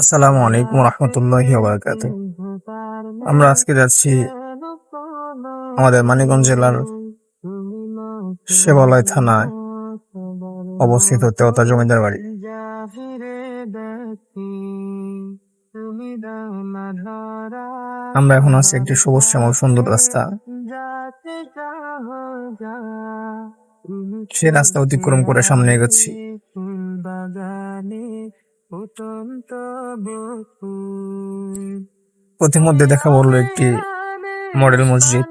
আসসালামু আলাইকুম রহমতুল্লাহি আমরা আজকে যাচ্ছি আমাদের মানিকগঞ্জ জেলার শেবালয় থানায় অবস্থিত তেওতা জমিদার বাড়ি। আমরা এখন আছি একটি সবুজ শ্যামল সুন্দর রাস্তা। সে রাস্তা অতিক্রম করে সামনে এগোচ্ছি। প্রতিমধ্যে দেখা বলল একটি মডেল মসজিদ।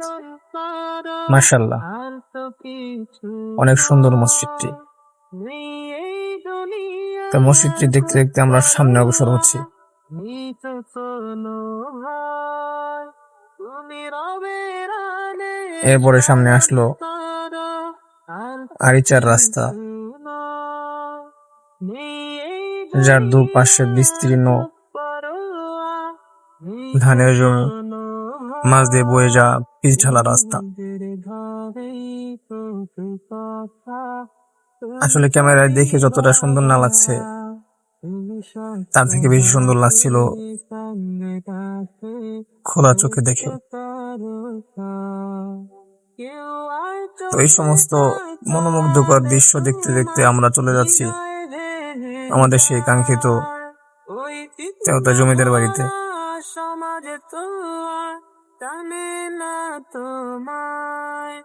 মার্শাল্লাহ অনেক সুন্দর মসজিদটি। তো মসজিদটি দেখতে দেখতে আমরা সামনে অগ্রসর হচ্ছি। এরপরে সামনে আসলো আরিচার রাস্তা। যার দুপাশে বিস্তীর্ণ ধানের জমি। মাছ দিয়ে বয়ে যা পিচ ঢালা রাস্তা। আসলে ক্যামেরায় দেখে যতটা সুন্দর না লাগছে, তার থেকে বেশি সুন্দর লাগছিল খোলা চোখে দেখে। তো এই সমস্ত মনোমুগ্ধকর দৃশ্য দেখতে দেখতে আমরা চলে যাচ্ছি আমাদের সেই কাঙ্ক্ষিত তেওতা জমিদার বাড়িতে। সমাজে তো টানে না তোমায়।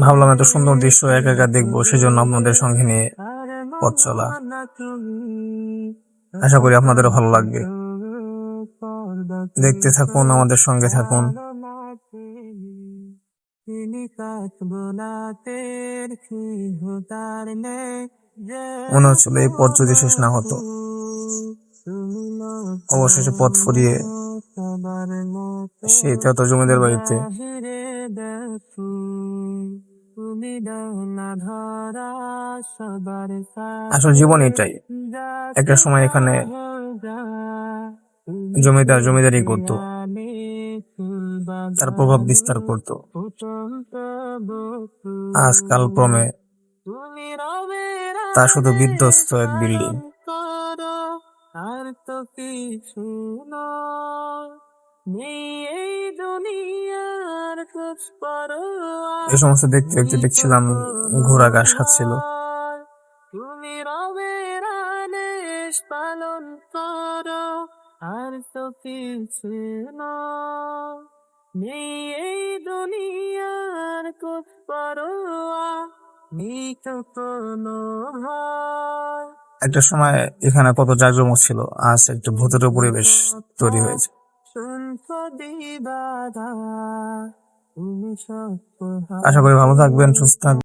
ভাবলাম এত সুন্দর দৃশ্য একা একা দেখব সেজন্য আপনাদের সঙ্গে নিয়ে পথ চলা। আশা করি আপনাদেরও ভালো লাগবে। দেখতে থাকুন আমাদের সঙ্গে থাকুন। তিনি কাজ বোলাতে কি হতার নেই যে মনে হচ্ছিল এই পথ যদি শেষ না হতো। অবশেষে পথ ফুরিয়ে সেই তেত জমিদার বাড়িতে। আসল জীবন এটাই। একটা সময় এখানে জমিদার জমিদারি করত। তার প্রভাব বিস্তার করত। আজকাল কালক্রমে তা শুধু বিধ্বস্ত এক বিল্ডিং। আর তো কিছু পরোয়া সমস্ত দেখতে দেখতে দেখছিলাম ঘোড়া ঘাস খাচ্ছিল। তুমি পালন করো আর তো কিছু নেই এই দুনিয়ার খোঁজ একটা সময় এখানে কত জাজম ছিল। আজ একটা ভূতের পরিবেশ তৈরি হয়েছে। আশা করি ভালো থাকবেন, সুস্থ থাকবেন।